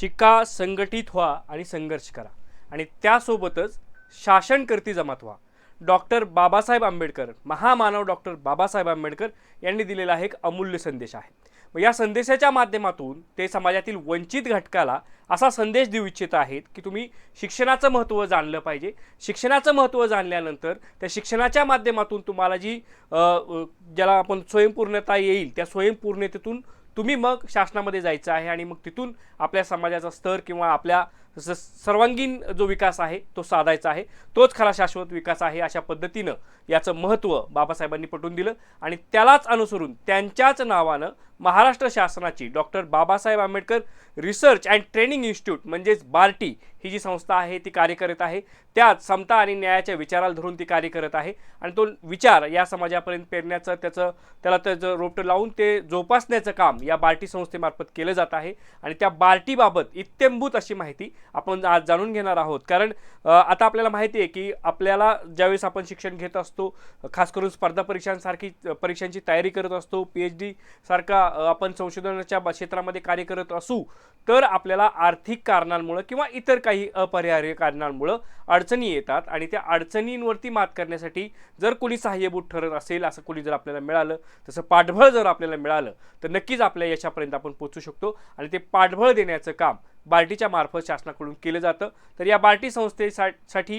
शिका संघटित व्हा आणि संघर्ष करा. आणि त्यासोबतच शासनकर्ती जमात व्हा. डॉक्टर बाबासाहेब आंबेडकर महामानव डॉक्टर बाबासाहेब आंबेडकर यांनी दिलेला एक अमूल्य संदेश आहे. मग या संदेशाच्या माध्यमातून ते समाजातील वंचित घटकाला असा संदेश देऊ इच्छित आहेत की तुम्ही शिक्षणाचं महत्त्व जाणलं पाहिजे. शिक्षणाचं महत्त्व जाणल्यानंतर त्या शिक्षणाच्या माध्यमातून तुम्हाला जी ज्याला आपण स्वयंपूर्णता येईल त्या स्वयंपूर्णतेतून तुम्ही मग शासनामध्ये जायचं आहे आणि मग तिथून आपल्या समाजाचा स्तर किंवा आपल्या सर्वांगीण जो विकास आहे तो साधायचा आहे. तोच खरा शाश्वत विकास आहे अशा पद्धतीनं याचं महत्त्व बाबासाहेबांनी पटवून दिलं आणि त्यालाच अनुसरून त्यांच्याच नावानं महाराष्ट्र शासनाची doctor Babasaheb Ambedkar research and training institute म्हणजेच बार्टी ही जी संस्था आहे ती कार्य करत आहे. त्यात समता आणि न्यायाच्या विचाराला धरून ती कार्य करत आहे. आणि तो विचार या समाजापर्यंत पेरण्याचं त्याचं त्याला त्याचं रोपटं लावून ते जोपासण्याचं काम या बार्टी संस्थेमार्फत केलं जात आहे. आणि त्या बार्टीबाबत इत्यंभूत अशी माहिती आपण आज जाणून घेणार आहोत. कारण आता आपल्याला माहिती आहे की आपल्याला ज्यावेळेस आपण शिक्षण घेत असतो खास करून स्पर्धा परीक्षांसारखी परीक्षांची तयारी करत असतो पी एच डी सारखा आपण संशोधनाच्या क्षेत्रामध्ये कार्य करत असू तर आपल्याला आर्थिक कारणांमुळं किंवा इतर काही अपरिहार्य कारणांमुळं अडचणी येतात आणि त्या अडचणींवरती मात करण्यासाठी जर कोणी सहाय्यभूत ठरत असेल असं कोणी जर आपल्याला मिळालं तसं पाठबळ जर आपल्याला मिळालं तर नक्कीच आपल्या यशापर्यंत आपण पोचू शकतो आणि ते पाठबळ देण्याचं काम बार्टीच्या मार्फत शासनाकडून केलं जातं. तर या बार्टी संस्थेसाठी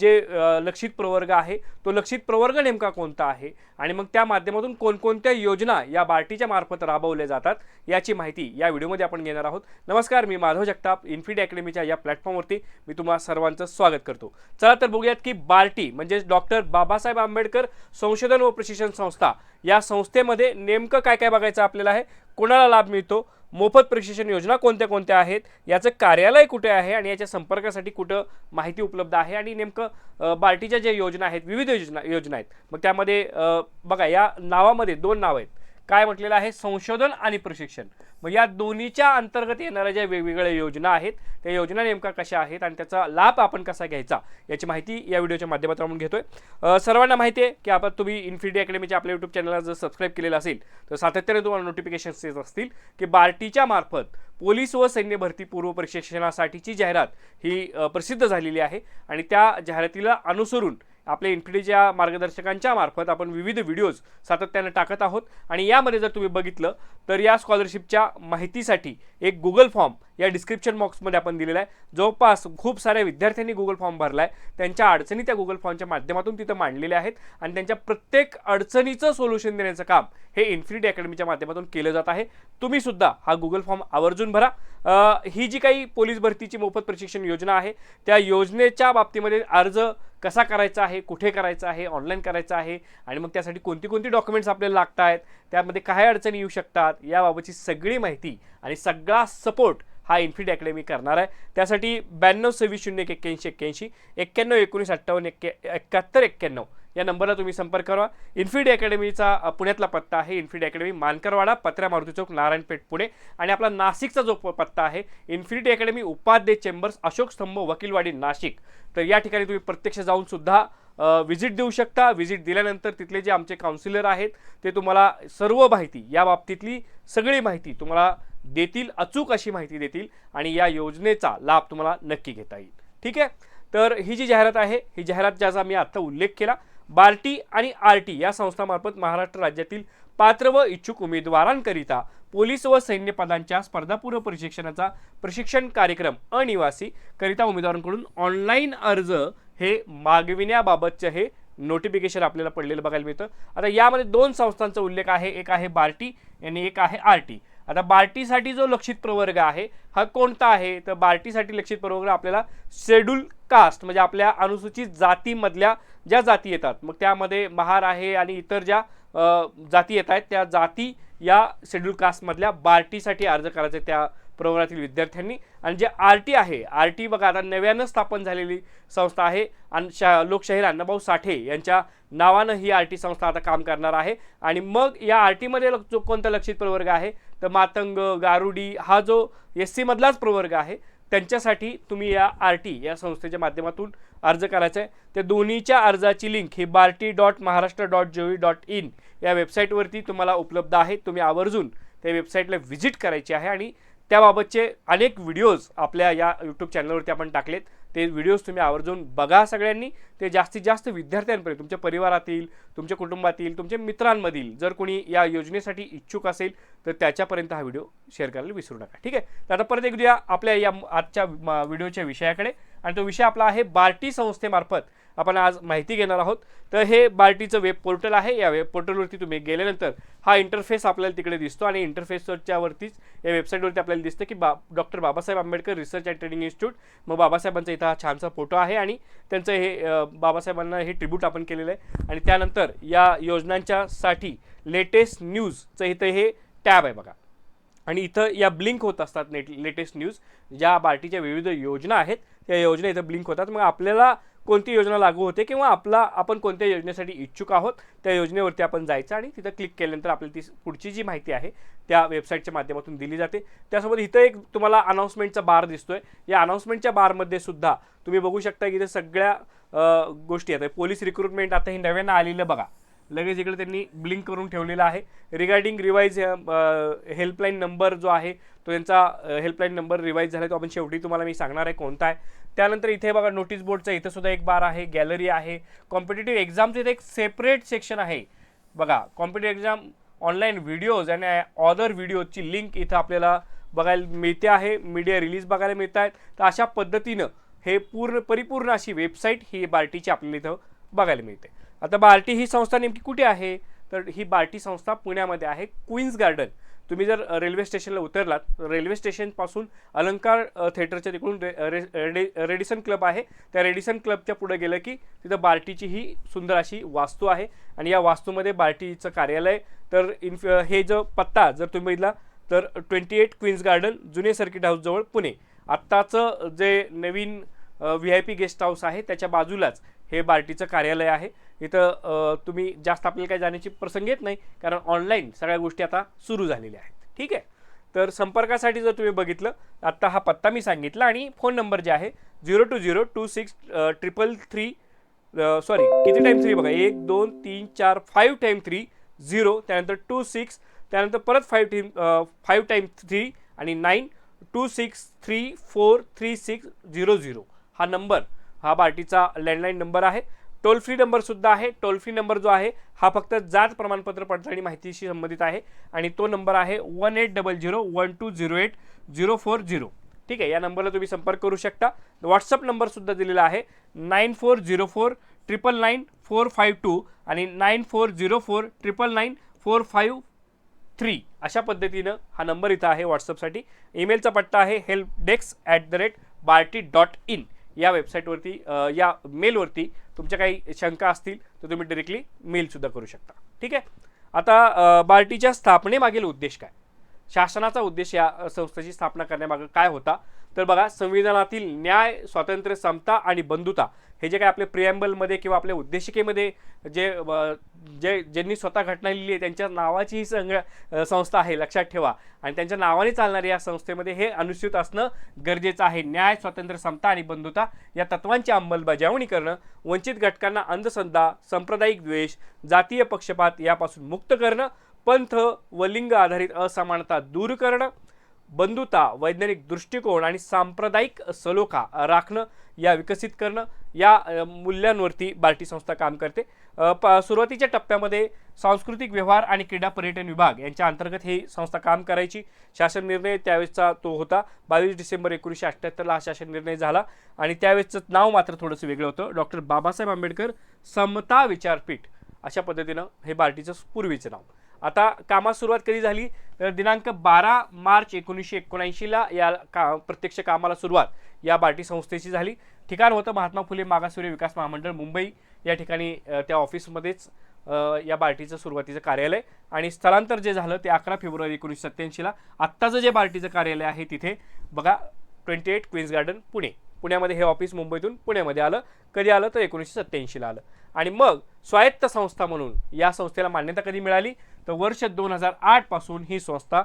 जे लक्षित प्रवर्ग आहे तो लक्षित प्रवर्ग नेमका कोणता आहे? आणि मग त्या माध्यमातून कोणकोणत्या योजना या बार्टीच्या मार्फत राबवल्या जातात याची माहिती या व्हिडिओमध्ये आपण घेणार आहोत. नमस्कार मी माधव जगताप इन्फिड अकॅडमीच्या या प्लॅटफॉर्मवरती मी तुम्हाला सर्वांचं स्वागत करतो. चला तर बघूयात की बार्टी म्हणजेच डॉक्टर बाबासाहेब आंबेडकर संशोधन व प्रशिक्षण संस्था या संस्थेमध्ये नेमकं काय काय बघायचं आपल्याला आहे? कोणाला लाभ मिळतो? मोफत प्रशिक्षण योजना कोणत्या कोणत्या आहेत याचं कार्यालय कुठे आहे आणि याच्या संपर्कासाठी कुठं माहिती उपलब्ध आहे आणि नेमकं बार्टीच्या ज्या योजना आहेत विविध योजना योजना आहेत मग त्यामध्ये बघा या नावामध्ये दोन नाव आहेत. काय म्हटलेलं आहे? संशोधन आणि प्रशिक्षण. मग या दोन्हीच्या अंतर्गत येणाऱ्या ज्या वेगवेगळ्या योजना आहेत त्या योजना नेमका कशा आहेत आणि त्याचा लाभ आपण कसा घ्यायचा याची माहिती या व्हिडिओच्या माध्यमातून आपण घेतोय. सर्वांना माहिती आहे की आपण तुम्ही इन्फिनिटी अकॅडमीच्या आपल्या यूट्यूब चॅनलला जर सबस्क्राईब केलेलं असेल तर सातत्याने तुम्हाला नोटिफिकेशन्स येत असतील की बार्टीच्या मार्फत पोलीस व सैन्य भरती पूर्व प्रशिक्षणासाठीची जाहिरात ही प्रसिद्ध झालेली आहे आणि त्या जाहिरातीला अनुसरून आपल्या इन्फिडीच्या मार्गदर्शकांच्या मार्फत आपण विविध व्हिडिओज सातत्याने टाकत आहोत. आणि यामध्ये जर तुम्ही बघितलं तर या स्कॉलरशिपच्या माहितीसाठी एक गुगल फॉर्म या डिस्क्रिप्शन बॉक्समध्ये आपण दिलेला आहे. जवळपास खूप साऱ्या विद्यार्थ्यांनी गुगल फॉर्म भरला आहे त्यांच्या अडचणी त्या गुगल फॉर्मच्या माध्यमातून तिथं मांडलेल्या आहेत. आणि त्यांच्या प्रत्येक अडचणीचं सोल्युशन देण्याचं काम हे इन्फिनिटी अकॅडमीच्या माध्यमातून केलं जात आहे. तुम्ही सुद्धा हा गुगल फॉर्म आवर्जून भरा. ही जी काही पोलीस भरतीची मोफत प्रशिक्षण योजना आहे त्या योजनेच्या बाबतीमध्ये अर्ज कसा करायचा आहे कुठे करायचा आहे ऑनलाईन करायचा आहे आणि मग त्यासाठी कोणती कोणती डॉक्युमेंट्स आपल्याला लागत आहेत त्यामध्ये काय अडचणी येऊ शकतात याबाबतची सगळी माहिती आणि सगळा सपोर्ट हा इन्फिड अकॅडमी करणार आहे. त्यासाठी ब्याण्णव सव्वीस शून्य एक एक्क्याऐंशी एक्क्याऐंशी एक्क्याण्णव एकोणीस अठ्ठावन्न एक्के एकाहत्तर एक्क्याण्णव या नंबरला तुम्ही संपर्क करा. इन्फिड अकॅडमीचा पुण्यातला पत्ता आहे. इन्फिड अकॅडमी मानकरवाडा पत्र्या मारुती चौक नारायणपेठ पुणे आणि आपला नाशिकचा जो प- पत्ता आहे infinity academy Upadhye chambers Ashok Stambh Vakilwadi Nashik. तर या ठिकाणी तुम्ही प्रत्यक्ष जाऊन सुद्धा व्हिजिट देऊ शकता. व्हिजिट दिल्यानंतर तिथले जे आमचे काउन्सिलर आहेत ते तुम्हाला सर्व माहिती या बाबतीतली सगळी माहिती तुम्हाला देतील अचूक अशी माहिती देतील आणि या योजनेचा लाभ तुम्हाला नक्की घेता येईल. ठीक आहे? तर ही जी जाहिरात आहे ही जाहिरात ज्याचा मी आत्ता उल्लेख केला बार्टी आणि आर टी या संस्थामार्फत महाराष्ट्र राज्यातील पात्र व इच्छुक उमेदवारांकरिता पोलीस व सैन्य पदांच्या स्पर्धापूर्व प्रशिक्षणाचा प्रशिक्षण कार्यक्रम अनिवासी करिता उमेदवारांकडून ऑनलाईन अर्ज हे मागविण्याबाबतचे हे नोटिफिकेशन आपल्याला पडलेलं बघायला मिळतं. आता यामध्ये दोन संस्थांचा उल्लेख आहे एक आहे बार्टी आणि एक आहे आर टी आता बार्टीसाठी जो लक्षित प्रवर्ग आहे हा कोणता आहे? तर बार्टीसाठी लक्षित प्रवर्ग आपल्याला शेड्यूल कास्ट म्हणजे आपल्या अनुसूचित जातीमधल्या ज्या जाती येतात मग त्यामध्ये महार आहे आणि इतर ज्या जाती येत आहेत त्या जाती या शेड्यूल कास्टमधल्या बार्टीसाठी अर्ज करायचे त्या प्रवर्गातील विद्यार्थ्यांनी. आणि जे आर टी आहे आर टी बघा आता नव्यानं स्थापन झालेली संस्था आहे. आणि शा लोकशाहीर अण्णाभाऊ साठे यांच्या नावानं ही आर टी संस्था आता काम करणार आहे. आणि मग या आर टीमध्ये जो कोणता लक्षित प्रवर्ग आहे तर मातंग गारुडी हा जो एस सीमधलाच प्रवर्ग आहे त्यांच्यासाठी तुम्ही या आर टी या संस्थेच्या माध्यमातून अर्ज करायचा आहे त्या दोन्हीच्या अर्जाची link he BARTI dot Maharashtra dot G V dot in या वेबसाईटवरती तुम्हाला उपलब्ध आहे. तुम्ही आवर्जून त्या वेबसाईटला व्हिजिट करायची आहे. आणि त्याबाबतचे अनेक व्हिडिओज आपल्या या यूट्यूब चॅनलवरती आपण टाकलेत. ते व्हिडिओज तुम्ही आवर्जून बघा सगळ्यांनी. ते जास्तीत जास्त विद्यार्थ्यांपर्यंत तुमच्या परिवारातील तुमच्या कुटुंबातील तुमच्या मित्रांमधील जर कोणी या योजनेसाठी इच्छुक असेल तर त्याच्यापर्यंत हा व्हिडिओ शेअर करायला विसरू नका. ठीक आहे? तर आता परत एकदा आपल्या या आजच्या व्हिडिओच्या विषयाकडे. आणि तो विषय आपला आहे बार्टी संस्थेमार्फत. आपण आज माहिती घेणार आहोत. तर हे बार्टीचं वेब पोर्टल आहे. या वेब पोर्टलवरती तुम्ही गेल्यानंतर हा इंटरफेस आपल्याला तिकडे दिसतो आणि इंटरफेसच्या वरतीच या वेबसाईटवरती आपल्याला दिसतं की बा doctor Babasaheb Ambedkar research and training institute मग बाबासाहेबांचा इथं हा छानसा फोटो आहे आणि त्यांचं हे बाबासाहेबांना हे ट्रिब्यूट आपण केलेलं आहे. आणि त्यानंतर या योजनांच्यासाठी लेटेस्ट न्यूजचं इथं हे टॅब आहे बघा. आणि इथं या ब्लिंक होत असतात नेट लेटेस्ट न्यूज ज्या पार्टीच्या विविध योजना आहेत त्या योजना इथं ब्लिंक होतात. मग आपल्याला कोणती योजना लागू होते किंवा आपला आपण कोणत्या योजनेसाठी इच्छुक आहोत त्या योजनेवरती आपण जायचं आणि तिथं क्लिक केल्यानंतर आपल्याला ती पुढची जी माहिती आहे त्या वेबसाईटच्या माध्यमातून दिली जाते. त्यासोबत इथं एक तुम्हाला अनाऊन्समेंटचा बार दिसतोय. या अनाऊन्समेंटच्या बारमध्ये सुद्धा तुम्ही बघू शकता की इथे सगळ्या गोष्टी आहेत. पोलीस रिक्रुटमेंट आता हे नव्यानं आलेलं बघा. लगेच इकडे त्यांनी ब्लिंक करून ठेवलेला आहे. रिगार्डिंग रिवाईज हेल्पलाईन नंबर जो आहे तो त्यांचा हेल्पलाईन नंबर रिवाईज झाला तो आपण शेवटी तुम्हाला मी सांगणार आहे कोणता आहे. त्यानंतर इथे बघा नोटीस बोर्डचा इथं सुद्धा एक बार आहे गॅलरी आहे. कॉम्पिटेटिव्ह एक्झामचं इथे एक सेपरेट सेक्शन आहे. बघा कॉम्पिटेटिव्ह एक्झाम ऑनलाईन व्हिडिओज आणि ऑदर व्हिडिओची लिंक इथं आपल्याला बघायला मिळते आहे. मीडिया रिलीज बघायला मिळत आहेत. तर अशा पद्धतीनं हे पूर्ण परिपूर्ण अशी वेबसाईट ही बार्टीची आपल्याला इथं बघायला मिळते. आता बार्टी ही संस्था नेमकी कुठे आहे? तर ही बार्टी संस्था पुण्यामध्ये आहे क्वीन्स गार्डन. तुम्ही जर रेल्वे स्टेशनला उतरलात रेल्वे स्टेशनपासून अलंकार थिएटरच्या तिकडून रे, रे, रेडि- रेडिसन क्लब आहे. त्या रेडिसन क्लबच्या पुढे गेलं की तिथं बार्टीची ही सुंदर अशी वास्तू आहे. आणि या वास्तूमध्ये बार्टीचं कार्यालय तर इन्फ हे जो पत्ता जर तुम्ही बघितला तर ट्वेंटी एट क्वीन्स गार्डन जुने सर्किट हाऊसजवळ पुणे. आत्ताचं जे नवीन V I P guest house आहे त्याच्या बाजूलाच हे बार्टीचं कार्यालय आहे. इथं तुम्ही जास्त आपल्याला काही जाण्याची प्रसंग येत नाही कारण ऑनलाईन सगळ्या गोष्टी आता सुरू झालेल्या आहेत. ठीक आहे? तर संपर्कासाठी जर तुम्ही बघितलं आत्ता हा पत्ता मी सांगितला आणि फोन नंबर जे आहे zero two zero two six triple three sorry किती टाईम थ्री बघा? एक दोन तीन चार फाईव्ह टाईम थ्री झिरो त्यानंतर टू सिक्स त्यानंतर परत five time five time three आणि nine two six three four three six zero zero हा नंबर हा बार्टीचा लँडलाईन नंबर आहे. टोल फ्री नंबर सुद्धा आहे. टोल फ्री नंबर जो आहे हा फक्त जात प्रमाणपत्र पडताळणी माहितीशी संबंधित आहे आणि तो नंबर आहे one eight double zero one two zero eight zero four zero. ठीक आहे या नंबरला तुम्ही संपर्क करू शकता. व्हॉट्सअप नंबरसुद्धा दिलेला आहे nine four zero four triple nine four five two आणि nine four zero four triple nine four five three. अशा पद्धतीनं हा नंबर इथं आहे व्हॉट्सअपसाठी. ईमेलचा पत्ता आहे help desk at the rate BARTI dot in या वेबसाईटवरती या मेलवरती तुमच्या काही शंका असतील तर तुम्ही डिरेक्टली मेलसुद्धा करू शकता. ठीक आहे? आता बार्टीच्या स्थापनेमागील उद्देश काय? शासनाचा उद्देश या संस्थेची स्थापना करण्यामागं काय होता? तर बघा संविधानातील न्याय स्वातंत्र्य समता आणि बंधुता हे जे काय आपले प्रियंबलमध्ये किंवा आपल्या उद्देशिकेमध्ये जे जे ज्यांनी स्वतः घटना लिहिली आहे त्यांच्या नावाची ही संघ संस्था आहे लक्षात ठेवा. आणि त्यांच्या नावाने चालणाऱ्या या संस्थेमध्ये हे अनुसूचित असणं गरजेचं आहे. न्याय स्वातंत्र्य समता आणि बंधुता या तत्वांची अंमलबजावणी करणं वंचित घटकांना अंधश्रद्धा सांप्रदायिक द्वेष जातीय पक्षपात यापासून मुक्त करणं पंथ व लिंग आधारित असमानता दूर करणं बंधुता वैज्ञानिक दृष्टिकोन आणि सांप्रदायिक सलोखा राखणं या विकसित करणं या मूल्यांवरती बार्टी संस्था काम करते. प सुरुवातीच्या टप्प्यामध्ये सांस्कृतिक व्यवहार आणि क्रीडा पर्यटन विभाग यांच्या अंतर्गत ही संस्था काम करायची शासन निर्णय त्यावेळेसचा तो होता. बावीस डिसेंबर एकोणीसशे अठ्ठ्याहत्तरला हा शासन निर्णय झाला आणि त्यावेळेसचं नाव मात्र थोडंसं वेगळं होतं. डॉक्टर बाबासाहेब आंबेडकर समता विचारपीठ अशा पद्धतीनं हे बार्टीचं पूर्वीचं नाव. आता कामास सुरुवात कधी झाली? तर दिनांक बारा मार्च एकोणीसशे एकोणऐंशीला या का प्रत्यक्ष कामाला सुरुवात या बार्टी संस्थेची झाली. ठिकाण होतं महात्मा फुले मागासवर्य विकास महामंडळ मुंबई. या ठिकाणी त्या ऑफिसमध्येच या बार्टीचं सुरुवातीचं कार्यालय आणि स्थलांतर जे झालं ते अकरा फेब्रुवारी एकोणीसशे सत्त्याऐंशीला आत्ताचं जे बार्टीचं कार्यालय आहे तिथे बघा twenty eight Queens garden Pune. पुण्यामध्ये हे ऑफिस मुंबईतून पुण्यामध्ये आलं. कधी आलं? तर एकोणीसशे सत्त्याऐंशीला आलं. आणि मग स्वायत्त संस्था म्हणून या संस्थेला मान्यता कधी मिळाली? तर वर्ष दोन हजार आठपासून ही संस्था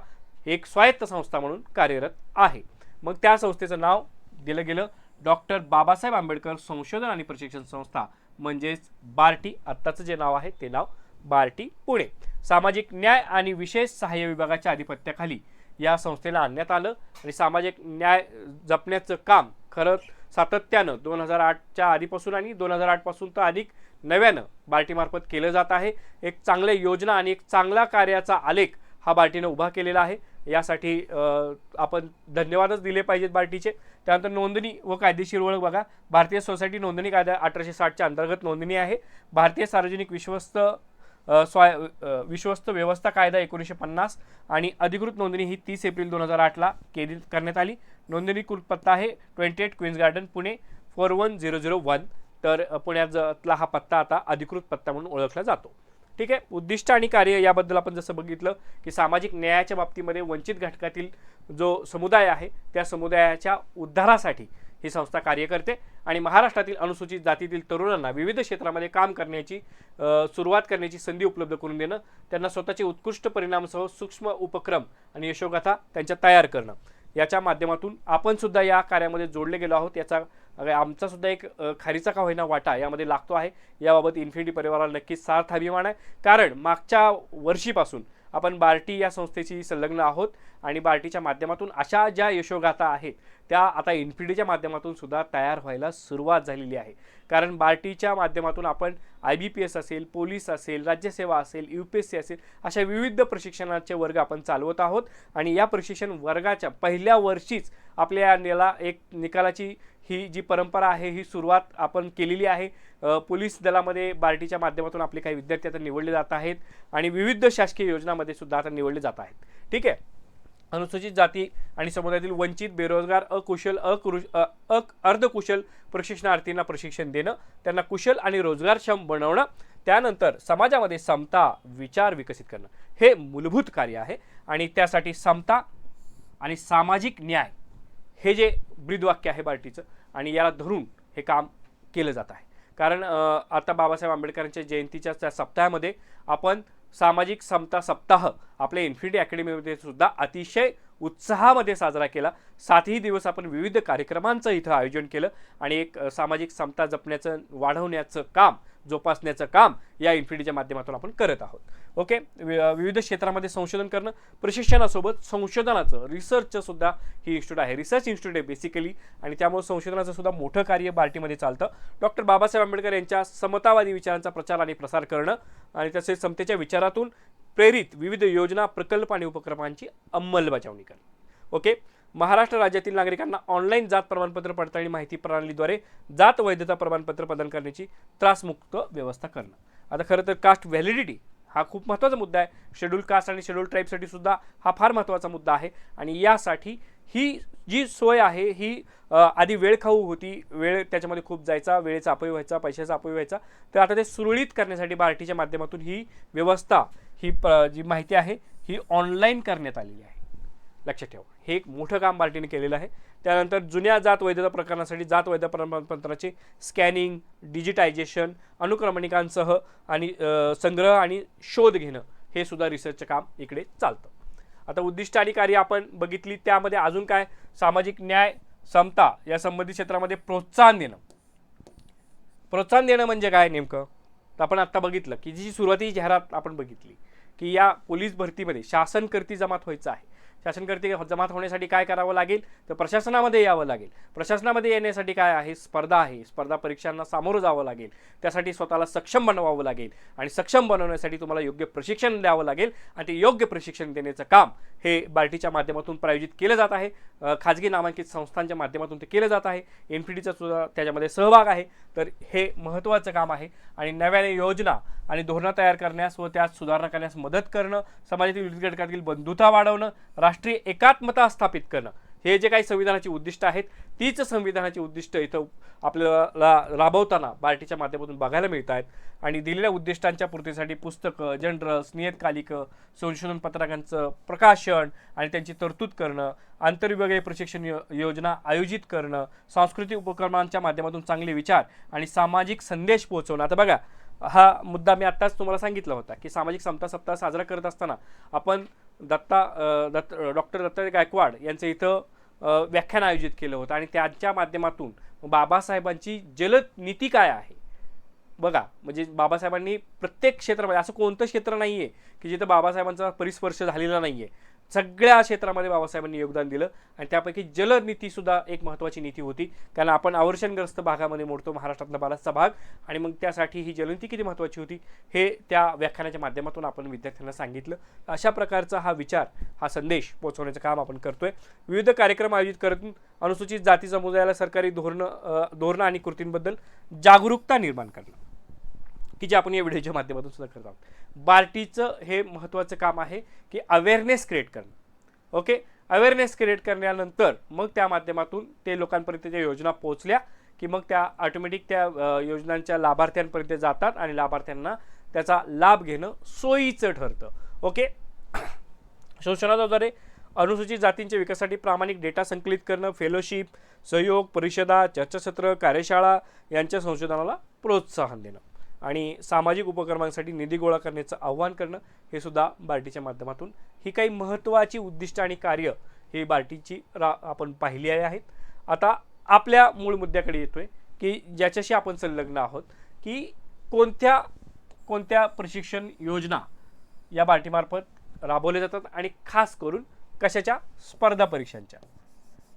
एक स्वायत्त संस्था म्हणून कार्यरत आहे. मग त्या संस्थेचं नाव दिलं गेलं डॉक्टर बाबासाहेब आंबेडकर संशोधन आणि प्रशिक्षण संस्था म्हणजेच बार्टी आत्ताचं जे नाव आहे ते नाव बार्टी पुणे. सामाजिक न्याय आणि विशेष सहाय्य विभागाच्या आधिपत्याखाली या संस्थेला आणण्यात आलं आणि सामाजिक न्याय जपण्याचं काम खरं सातत्यानं दोन हजार आठच्या आधीपासून आणि दोन हजार आठपासून तर अधिक नव्यानं बार्टीमार्फत केलं जात आहे. एक चांगल्या योजना आणि एक चांगला कार्याचा आलेख हा बार्टीनं उभा केलेला आहे. यासाठी आपण धन्यवादच दिले पाहिजेत बार्टीचे. त्यानंतर नोंदणी व कायदेशीर ओळख बघा. भारतीय सोसायटी नोंदणी कायदा अठराशे साठच्या अंतर्गत नोंदणी आहे. भारतीय सार्वजनिक विश्वस्त स्वाय विश्वस्त व्यवस्था कायदा एकोणीसशे पन्नास आणि अधिकृत नोंदणी ही तीस एप्रिल दोन हजार आठला केली करण्यात आली. नोंदणीकृत पत्ता आहे twenty eight Queens garden Pune four one zero zero one. तर पुण्याजतला पुण्यातला हा पत्ता आता अधिकृत पत्ता म्हणून ओळखला जातो. ठीक आहे? उद्दिष्ट आणि कार्य याबद्दल आपण जसं बघितलं की सामाजिक न्यायाच्या बाबतीमध्ये वंचित घटकातील जो समुदाय आहे त्या समुदायाच्या उद्धारासाठी ही संस्था कार्य करते आणि महाराष्ट्रातील अनुसूचित जातीतील तरुणांना विविध क्षेत्रामध्ये काम करण्याची सुरुवात करण्याची संधी उपलब्ध करून देणं त्यांना स्वतःचे उत्कृष्ट परिणामसह सूक्ष्म उपक्रम आणि यशोगाथा त्यांच्या तयार करणं. याच्या माध्यमातून आपण सुद्धा या कार्यामध्ये जोडले गेलो आहोत याचा आमचा सुद्धा एक खारीचा का होईना वाटा यामध्ये लागतो आहे. याबाबत इन्फिनिटी परिवाराला नक्कीच सार्थ अभिमान आहे. कारण मागच्या वर्षीपासून आपण बार्टी या संस्थेशी संलग्न आहोत आणि बार्टीच्या माध्यमातून अशा ज्या यशोगाथा आहेत त्या आता इन्फिनिटीच्या माध्यमातून सुद्धा तयार व्हायला सुरुवात झालेली आहे. कारण बार्टीच्या माध्यमातून आपण आय बी पी एस असेल पोलीस असेल राज्यसेवा असेल यू पी एस सी असेल अशा विविध प्रशिक्षणाचे वर्ग आपण चालवत आहोत. आणि या प्रशिक्षण वर्गाच्या पहिल्या वर्षीच आपल्या नेला एक निकालाची ही जी परंपरा आहे ही सुरुवात आपण केलेली आहे. पोलीस दलामध्ये बार्टीच्या माध्यमातून आपले काही विद्यार्थी आता निवडले जात आहेत आणि विविध शासकीय योजनामध्ये सुद्धा आता निवडले जात आहेत. ठीक आहे? अनुसूचित जाती आणि समुदायातील वंचित बेरोजगार अकुशल अकृ अ- अ- अर्धकुशल प्रशिक्षणार्थींना प्रशिक्षण देणं त्यांना कुशल आणि रोजगारक्षम बनवणं त्यानंतर समाजामध्ये समता विचार विकसित करणं हे मूलभूत कार्य आहे. आणि त्यासाठी समता आणि सामाजिक न्याय हे जे ब्रीदवाक्य आहे पार्टीचं आणि याला धरून हे काम केलं जात आहे. कारण आता बाबासाहेब आंबेडकरांच्या जयंतीच्या त्या सप्ताहामध्ये आपण सामाजिक समता सप्ताह आपल्या इन्फिनिटी अकॅडमीमध्ये सुद्धा अतिशय उत्साहामध्ये साजरा केला. सातही दिवस आपण विविध कार्यक्रमांचं इथं आयोजन केलं आणि एक सामाजिक समता जपण्याचं वाढवण्याचं काम जोपासण्याचं काम या इन्फिनिटीच्या माध्यमातून आपण करत आहोत. ओके? वि- विविध क्षेत्रामध्ये संशोधन करणं प्रशिक्षणासोबत संशोधनाचं रिसर्चचं सुद्धा ही इन्स्टिट्यूट आहे. रिसर्च इन्स्टिट्यूट आहे बेसिकली आणि त्यामुळे संशोधनाचं सुद्धा मोठं कार्य बार्टीमध्ये चालतं. डॉक्टर बाबासाहेब आंबेडकर यांच्या समतावादी विचारांचा प्रचार आणि प्रसार करणं आणि तसेच समतेच्या विचारातून प्रेरित विविध योजना प्रकल्प आणि उपक्रमांची अंमलबजावणी करणं. ओके? महाराष्ट्र राज्यातील नागरिकांना ऑनलाईन जात प्रमाणपत्र पडताळणी माहिती प्रणालीद्वारे जात वैधता प्रमाणपत्र प्रदान करण्याची त्रासमुक्त व्यवस्था करणं. आता खरं तर कास्ट व्हॅलिडिटी हा खूप महत्त्वाचा मुद्दा आहे. शेड्यूल कास्ट आणि शेड्यूल ट्राईबसाठी सुद्धा हा फार महत्त्वाचा मुद्दा आहे. आणि यासाठी ही जी सोय आहे ही आधी वेळ खाऊ होती. वेळ त्याच्यामध्ये खूप जायचा वेळेचा अपय व्हायचा पैशाचा अपय व्हायचा. तर आता ते सुरळीत करण्यासाठी बार्टीच्या माध्यमातून ही व्यवस्था ही प- जी माहिती आहे ही ऑनलाईन करण्यात आलेली आहे. लक्षात ठेवा. हे एक मोठं काम बार्टीने केलेलं आहे. त्यानंतर जुन्या जात वैधता प्रकरणासाठी जात वैध प्रमाणपत्राचे स्कॅनिंग डिजिटायझेशन अनुक्रमणिकांसह आणि संग्रह आणि शोध घेणं हे सुद्धा रिसर्चचं काम इकडे चालतं. आता उद्दिष्ट आणि कार्य आपण बघितली त्यामध्ये अजून काय? सामाजिक न्याय समता या संबंधित क्षेत्रामध्ये प्रोत्साहन देणं. प्रोत्साहन देणं म्हणजे काय नेमकं? तर आपण आत्ता बघितलं की जी सुरुवातीची जाहिरात आपण बघितली की या पोलीस भरतीमध्ये शासनकर्ती जमात व्हायचं आहे. शासनकर्ती जमात होण्यासाठी काय करावं लागेल? तर प्रशासनामध्ये यावं लागेल. प्रशासनामध्ये येण्यासाठी काय आहे? स्पर्धा आहे. स्पर्धा परीक्षांना सामोरं जावं लागेल. त्यासाठी स्वतःला सक्षम बनवावं लागेल. आणि सक्षम बनवण्यासाठी तुम्हाला योग्य प्रशिक्षण द्यावं लागेल आणि ते योग्य प्रशिक्षण देण्याचं काम हे बार्टीच्या माध्यमातून प्रायोजित केलं जात आहे. खाजगी नामांकित संस्थांच्या माध्यमातून ते केलं जात आहे. एन पी टीचा सुद्धा त्याच्यामध्ये सहभाग आहे. तर हे महत्त्वाचं काम आहे. आणि नव्याने योजना आणि धोरणं तयार करण्यास व त्यात सुधारणा करण्यास मदत करणं समाजातील विविध घटकातील बंधुता वाढवणं राष्ट्रीय एकात्मता स्थापित करणं. हे जे काही संविधानाची उद्दिष्ट आहेत तीच संविधानाची उद्दिष्ट इथं आपल्याला राबवताना पार्टीच्या माध्यमातून बघायला मिळत आहेत. आणि दिलेल्या उद्दिष्टांच्या पूर्तीसाठी पुस्तकं जनरल्स नियतकालिकं संशोधन पत्रकांचं प्रकाशन आणि त्यांची तरतूद करणं आंतरविभागीय प्रशिक्षण यो योजना आयोजित करणं सांस्कृतिक उपक्रमांच्या माध्यमातून चांगले विचार आणि सामाजिक संदेश पोहोचवणं. आता बघा हा मुद्दा मी आत्ताच तुम्हाला सांगितला होता की सामाजिक समता सप्ताह साजरा करत असताना आपण दत्ता दत्त डॉक्टर दत्तात्रय गायकवाड यांचं इथं व्याख्यान आयोजित केलं होतं. आणि त्यांच्या माध्यमातून बाबासाहेबांची जलद नीती काय आहे? बघा म्हणजे बाबासाहेबांनी प्रत्येक क्षेत्रामध्ये असं कोणतं क्षेत्र नाही आहे की जिथं बाबासाहेबांचा परिस्पर्श झालेला नाही आहे सगळ्या क्षेत्रामध्ये बाबासाहेबांनी योगदान दिलं आणि त्यापैकी जलनीतीसुद्धा एक महत्त्वाची नीती होती. कारण आपण आवर्षणग्रस्त भागामध्ये मोडतो महाराष्ट्रातला बराचसा भाग. आणि मग त्यासाठी ही जलनीती किती महत्त्वाची होती हे त्या व्याख्यानाच्या माध्यमातून आपण विद्यार्थ्यांना सांगितलं. अशा प्रकारचा हा विचार हा संदेश पोहोचवण्याचं काम आपण करतोय. विविध कार्यक्रम आयोजित करून अनुसूचित जाती समुदायाला सरकारी धोरणं धोरणं आणि कृतींबद्दल जागरूकता निर्माण करणं. की जे आपण या व्हिडिओच्या माध्यमातून सुद्धा करत आहोत. बार्टीचं हे महत्त्वाचं काम आहे की अवेअरनेस क्रिएट करणं. ओके? अवेअरनेस क्रिएट करण्यानंतर मग त्या माध्यमातून ते लोकांपर्यंत ज्या योजना पोहोचल्या की मग त्या ऑटोमॅटिक त्या योजनांच्या लाभार्थ्यांपर्यंत जातात आणि लाभार्थ्यांना त्याचा लाभ घेणं सोयीचं ठरतं. ओके? शोषणाद्वारे अनुसूचित जातींच्या विकासासाठी प्रामाणिक डेटा संकलित करणं फेलोशिप सहयोग परिषदा चर्चासत्र कार्यशाळा यांच्या संशोधनाला प्रोत्साहन देणं. आणि सामाजिक उपक्रमांसाठी निधी गोळा करण्याचं आव्हान करणं हे सुद्धा बार्टीच्या माध्यमातून. ही काही महत्त्वाची उद्दिष्ट आणि कार्य हे बार्टीची रा आपण पाहिली आहे आहेत. आता आपल्या मूळ मुद्द्याकडे आहे की ज्याच्याशी आपण संलग्न आहोत की कोणत्या कोणत्या प्रशिक्षण योजना या बार्टीमार्फत राबवल्या जातात आणि खास करून कशाच्या? स्पर्धा परीक्षांच्या.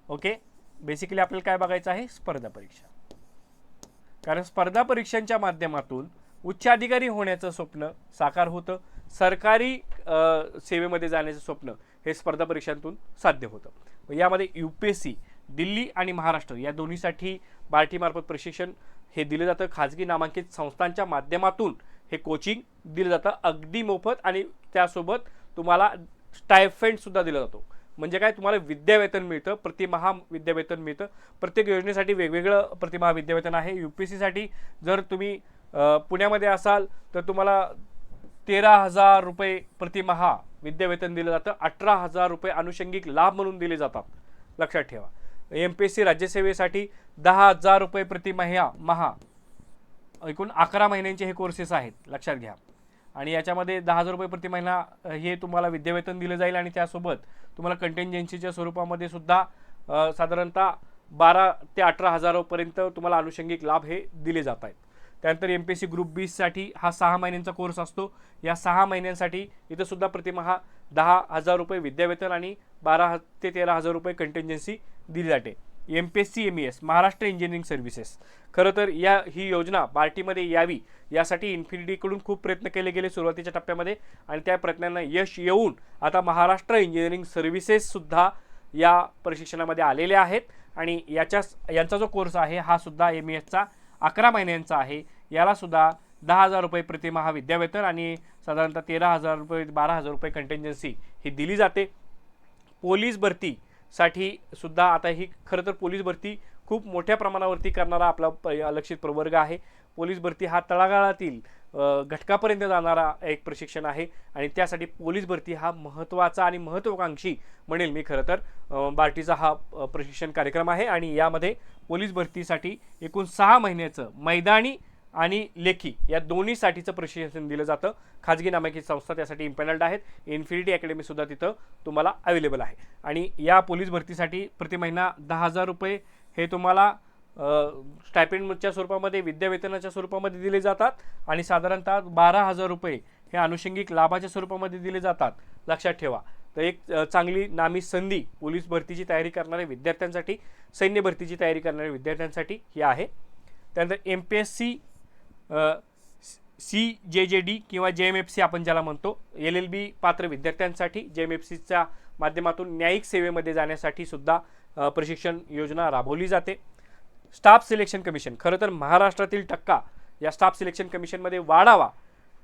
ओके? बेसिकली आपल्याला काय बघायचं आहे? स्पर्धा परीक्षा. कारण स्पर्धा परीक्षांच्या माध्यमातून उच्च अधिकारी होण्याचं स्वप्न साकार होतं. सरकारी सेवेमध्ये जाण्याचं स्वप्न हे स्पर्धा परीक्षांतून साध्य होतं. यामध्ये U P S C Delhi आणि महाराष्ट्र या दोन्हीसाठी बार्टीमार्फत प्रशिक्षण हे दिलं जातं. खाजगी नामांकित संस्थांच्या माध्यमातून हे कोचिंग दिलं जातं. अगदी मोफत आणि त्यासोबत तुम्हाला स्टायफेंडसुद्धा दिला जातो. म्हणजे काय? तुम्हाला विद्यावेतन मिळतं प्रतिमहा विद्यावेतन मिळतं. प्रत्येक योजनेसाठी वेगवेगळं प्रतिमहा विद्यावेतन आहे. यू पी एस सीसाठी जर तुम्ही पुण्यामध्ये असाल तर तुम्हाला तेरा हजार रुपये प्रतिमहा विद्यावेतन दिलं जातं. अठरा हजार रुपये अनुषंगिक लाभ म्हणून दिले जातात. लक्षात ठेवा. एम पी एस सी राज्यसेवेसाठी दहा हजार रुपये प्रतिमहा महा. एकूण अकरा महिन्यांचे हे कोर्सेस आहेत. लक्षात घ्या. आणि याच्यामध्ये दहा हजार रुपये प्रति महिना हे तुम्हाला विद्यावेतन दिलं जाईल आणि त्यासोबत तुम्हाला कंटेंजन्सीच्या स्वरूपामध्ये सुद्धा साधारणतः बारा ते अठरा हजारापर्यंत तुम्हाला अनुषंगिक लाभ हे दिले जात आहेत. त्यानंतर M P S C group बीसाठी हा सहा महिन्यांचा कोर्स असतो. या सहा महिन्यांसाठी इथंसुद्धा प्रतिमहा दहा हजार रुपये विद्यावेतन आणि बारा ते तेरा हजार रुपये कंटेन्जन्सी दिली जाते. M P S C M E S Maharashtra engineering services खरं तर या ही योजना बार्टीमध्ये यावी यासाठी इन्फिनिटीकडून खूप प्रयत्न केले गेले सुरुवातीच्या टप्प्यामध्ये आणि त्या प्रयत्नांना यश येऊन आता महाराष्ट्र इंजिनिअरिंग सर्व्हिसेससुद्धा या प्रशिक्षणामध्ये आलेले आहेत. आणि याच्या यांचा जो कोर्स आहे हा सुद्धा एम ई एसचा अकरा महिन्यांचा आहे. यालासुद्धा दहा हजार रुपये प्रतिमहा विद्यावेतन आणि साधारणतः तेरा हजार रुपये बारा हजार रुपये कंटेंजन्सी ही दिली जाते. पोलीस भरतीसाठी सुद्धा आता ही खरं तर पोलीस भरती खूप मोठ्या प्रमाणावरती करणारा आपला प- लक्षित प्रवर्ग आहे. पोलीस भरती हा तळागाळातील घटकापर्यंत जाणारा एक प्रशिक्षण आहे आणि त्यासाठी पोलीस भरती हा महत्त्वाचा आणि महत्त्वाकांक्षी म्हणेल मी खरं तर. बार्टीचा हा प्रशिक्षण कार्यक्रम आहे आणि यामध्ये पोलीस भरतीसाठी एकूण सहा महिन्याचं मैदानी आणि लेखी या दोन्हीसाठीचं प्रशिक्षण दिलं जातं. खाजगी नामांकित संस्था त्यासाठी इम्पॅनल्ड आहेत. इन्फिनिटी अकॅडमीसुद्धा तिथं तुम्हाला अवेलेबल आहे. आणि या पोलीस भरतीसाठी प्रति महिना दहा हजार रुपये हे तुम्हाला स्टायपेंडच्या स्वरूपामध्ये विद्यावेतनाच्या स्वरूपामध्ये दिले जातात. आणि साधारणतः बारा हजार रुपये हे अनुषंगिक लाभाच्या स्वरूपामध्ये दिले जातात. लक्षात ठेवा. तर एक चांगली नामी संधी पोलीस भरतीची तयारी करणाऱ्या विद्यार्थ्यांसाठी सैन्य भरतीची तयारी करणाऱ्या विद्यार्थ्यांसाठी ही आहे. त्यानंतर M P S C C J J D किंवा जे एम एफ सी आपण ज्याला म्हणतो एल एल बी पात्र विद्यार्थ्यांसाठी जे एम एफ सीच्या माध्यमातून न्यायिक सेवेमध्ये जाण्यासाठी सुद्धा प्रशिक्षण योजना राबवली जाते. स्टाफ सिलेक्शन कमिशन खरं तर महाराष्ट्रातील टक्का या स्टाफ सिलेक्शन कमिशनमध्ये वाढावा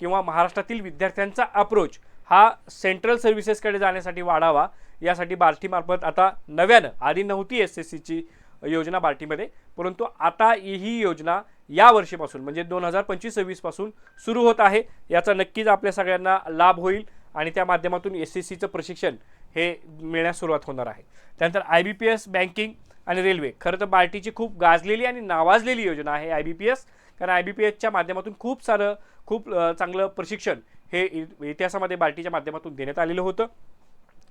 किंवा महाराष्ट्रातील विद्यार्थ्यांचा अप्रोच हा सेंट्रल सर्व्हिसेसकडे जाण्यासाठी वाढावा यासाठी बार्टीमार्फत आता नव्यानं आधी नव्हती एस एस सीची योजना बार्टीमध्ये परंतु आता ही योजना या वर्षीपासून म्हणजे दोन हजार पंचवीस सव्वीसपासून सुरू होत आहे. याचा नक्कीच आपल्या सगळ्यांना लाभ होईल आणि त्या माध्यमातून एस एस सीचं प्रशिक्षण हे मिळण्यास सुरुवात होणार आहे. त्यानंतर I B P S banking आणि रेल्वे खरं तर बार्टीची खूप गाजलेली आणि नावाजलेली योजना आहे आय बी पी एस कारण आय बी पी एसच्या माध्यमातून खूप सारं खूप चांगलं प्रशिक्षण हे इ- इतिहासामध्ये बार्टीच्या माध्यमातून देण्यात आलेलं होतं.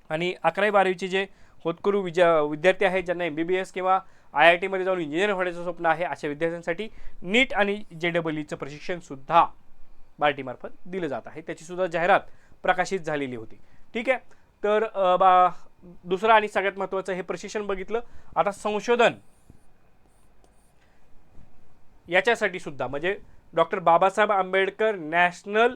आणि अकरावी बारावीचे जे होतकरू विजा विद्यार्थी आहेत ज्यांना एम बी बी एस किंवा आय आय टीमध्ये जाऊन इंजिनियर होण्याचं स्वप्न आहे अशा विद्यार्थ्यांसाठी नीट आणि जे डबल ईचं प्रशिक्षणसुद्धा बार्टीमार्फत दिलं जात आहे. त्याचीसुद्धा जाहिरात प्रकाशित झालेली होती. ठीक आहे? तर बा दुसरं आणि सगळ्यात महत्त्वाचं हे प्रशिक्षण बघितलं. आता संशोधन याच्यासाठी सुद्धा म्हणजे डॉक्टर बाबासाहेब आंबेडकर नॅशनल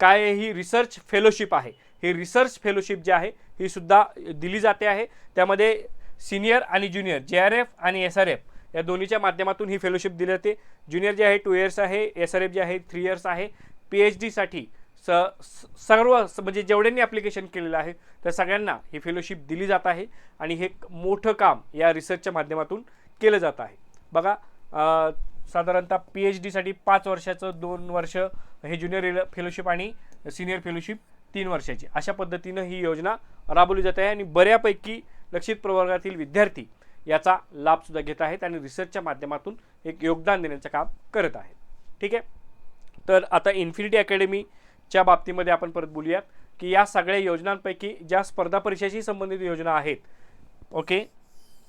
काय ही रिसर्च फेलोशिप आहे. ही रिसर्च फेलोशिप जी आहे ही सुद्धा दिली जाते आहे. त्यामध्ये सिनियर आणि ज्युनियर जे आर एफ आणि एस आर एफ या दोन्हीच्या माध्यमातून ही फेलोशिप दिली जाते. ज्युनियर जे आहे टू इयर्स आहे. एस आर एफ जे आहे थ्री इयर्स आहे. पी एच डीसाठी स स- सर्व म्हणजे जेवढ्यांनी ॲप्लिकेशन केलेलं आहे त्या सगळ्यांना ही फेलोशिप दिली जात आहे आणि हे मोठं काम या रिसर्चच्या माध्यमातून केलं जात आहे. बघा साधारणतः पी एच डीसाठी पाच वर्षाचं दोन वर्ष हे ज्युनियर फेलोशिप आणि सिनियर फेलोशिप तीन वर्षाची. अशा पद्धतीनं ही योजना राबवली जात आहे आणि बऱ्यापैकी लक्षित प्रवर्गातील विद्यार्थी याचा लाभसुद्धा घेत आहेत आणि रिसर्चच्या माध्यमातून एक योगदान देण्याचं काम करत आहेत. ठीक आहे? तर आता इन्फिनिटी अकॅडमीच्या बाबतीमध्ये आपण परत बोलूयात की या सगळ्या योजनांपैकी ज्या स्पर्धा परीक्षेशी संबंधित योजना आहेत ओके?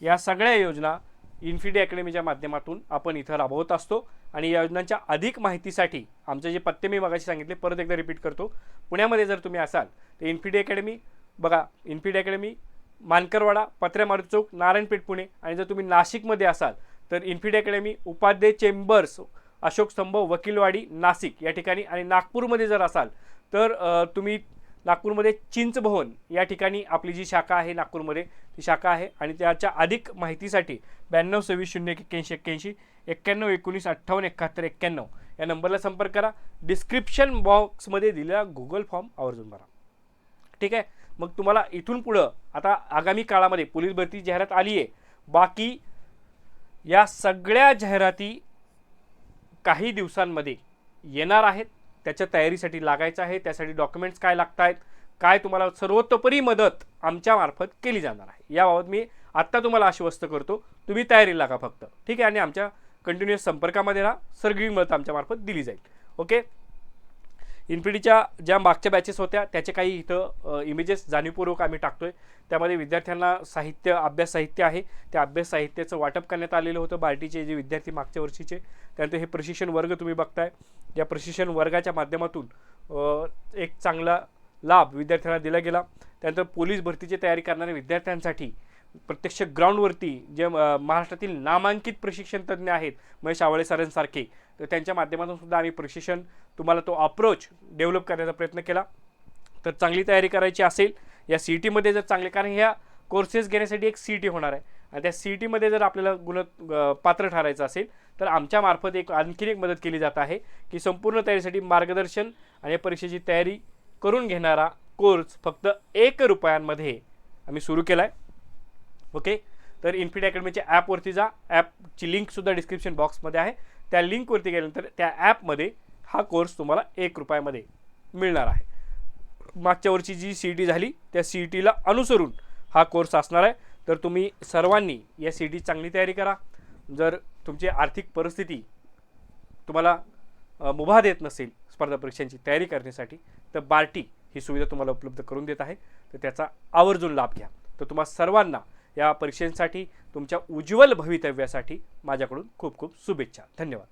या सगळ्या योजना इन्फिडी अकॅडमीच्या माध्यमातून आपण इथं राबवत असतो. आणि या योजनांच्या अधिक माहितीसाठी आमचे जे पत्ते मी मगाशी सांगितले परत एकदा रिपीट करतो. पुण्यामध्ये जर तुम्ही असाल तर इन्फिडी अकॅडमी बघा इन्फिडी अकॅडमी मानकरवाडा पत्र्या मारुती चौक नारायणपेठ पुणे आणि जर तुम्ही नाशिकमध्ये असाल तर इन्फिडी अकॅडमी उपाध्याय चेंबर्स अशोक स्तंभ वकीलवाडी नाशिक या ठिकाणी आणि नागपूरमध्ये जर असाल तर तुम्ही नागपूरमध्ये चिंचभवन या ठिकाणी आपली जी शाखा आहे नागपूरमध्ये ती शाखा आहे. आणि त्याच्या अधिक माहितीसाठी ब्याण्णव सव्वीस शून्य एक्क्याऐंशी एक्क्याऐंशी एक्क्याण्णव एकोणीस अठ्ठावन्न एकाहत्तर एक्क्याण्णव या नंबरला संपर्क करा. डिस्क्रिप्शन बॉक्समध्ये दिलेला गुगल फॉर्म आवर्जून भरा. ठीक आहे? मग तुम्हाला इथून पुढं आता आगामी काळामध्ये पोलीस भरती जाहिरात आली आहे. बाकी या सगळ्या जाहिराती काही दिवसांमध्ये येणार आहेत. त्याच्या तयारीसाठी लागायचं आहे. त्यासाठी डॉक्युमेंट्स काय लागत आहेत काय तुम्हाला सर्वतोपरी मदत आमच्यामार्फत केली जाणार आहे. याबाबत मी आत्ता तुम्हाला आश्वस्त करतो. तुम्ही तयारी लागा फक्त. ठीक आहे? आणि आमच्या कंटिन्युअस संपर्कामध्ये राहा. सगळी मदत आमच्यामार्फत दिली जाईल. ओके? इन्फिडीच्या ज्या मागच्या बॅचेस होत्या त्याचे काही इथं इमेजेस जाणीवपूर्वक आम्ही टाकतोय. त्यामध्ये विद्यार्थ्यांना साहित्य अभ्यास साहित्य आहे. त्या अभ्यास साहित्याचं वाटप करण्यात आलेलं होतं बार्टीचे जे विद्यार्थी मागच्या वर्षीचे. त्यानंतर हे प्रशिक्षण वर्ग तुम्ही बघताय. या प्रशिक्षण वर्गाच्या माध्यमातून एक चांगला लाभ विद्यार्थ्यांना दिला गेला. त्यानंतर पोलीस भरतीची तयारी करणाऱ्या विद्यार्थ्यांसाठी प्रत्यक्ष ग्राउंडवरती जे महाराष्ट्रातील नामांकित प्रशिक्षण तज्ज्ञ आहेत महेश आवळे सरांसारखे तर त्यांच्या माध्यमातून सुद्धा आम्ही प्रशिक्षण तुम्हाला तो अप्रोच डेव्हलप करण्याचा प्रयत्न केला. तर चांगली तयारी करायची असेल या सी ई टीमध्ये जर चांगले कारण ह्या कोर्सेस घेण्यासाठी एक सी ई टी होणार आहे. आणि त्या सी ई टीमध्ये जर आपल्याला गुण पात्र ठरायचं असेल तर आमच्यामार्फत एक आणखीन एक मदत केली जात आहे की संपूर्ण तयारीसाठी मार्गदर्शन आणि या परीक्षेची तयारी करून घेणारा कोर्स फक्त एक रुपयांमध्ये आम्ही सुरू केला आहे ओके तर इन्फिट अकॅडमीच्या ॲपवरती जा. ॲपची लिंकसुद्धा डिस्क्रिप्शन बॉक्समध्ये आहे. त्या लिंकवरती गेल्यानंतर त्या ॲपमध्ये हा कोर्स तुम्हाला एक रुपयामध्ये मिळणार आहे. मागच्या वर्षी जी सी ई टी झाली त्या सी ई टीला अनुसरून हा कोर्स असणार आहे. तर तुम्ही सर्वांनी या सी ई टी चांगली तयारी करा. जर तुमची आर्थिक परिस्थिती तुम्हाला मुभा देत नसेल स्पर्धा परीक्षांची तयारी करण्यासाठी तर बार्टी ही सुविधा तुम्हाला उपलब्ध करून देत आहे. तर त्याचा आवर्जून लाभ घ्या. तर तुम्हा सर्वांना या परीक्षेसाठी तुमच्या उज्ज्वल भवितव्यासाठी माझ्याकडून खूप खूप शुभेच्छा. धन्यवाद.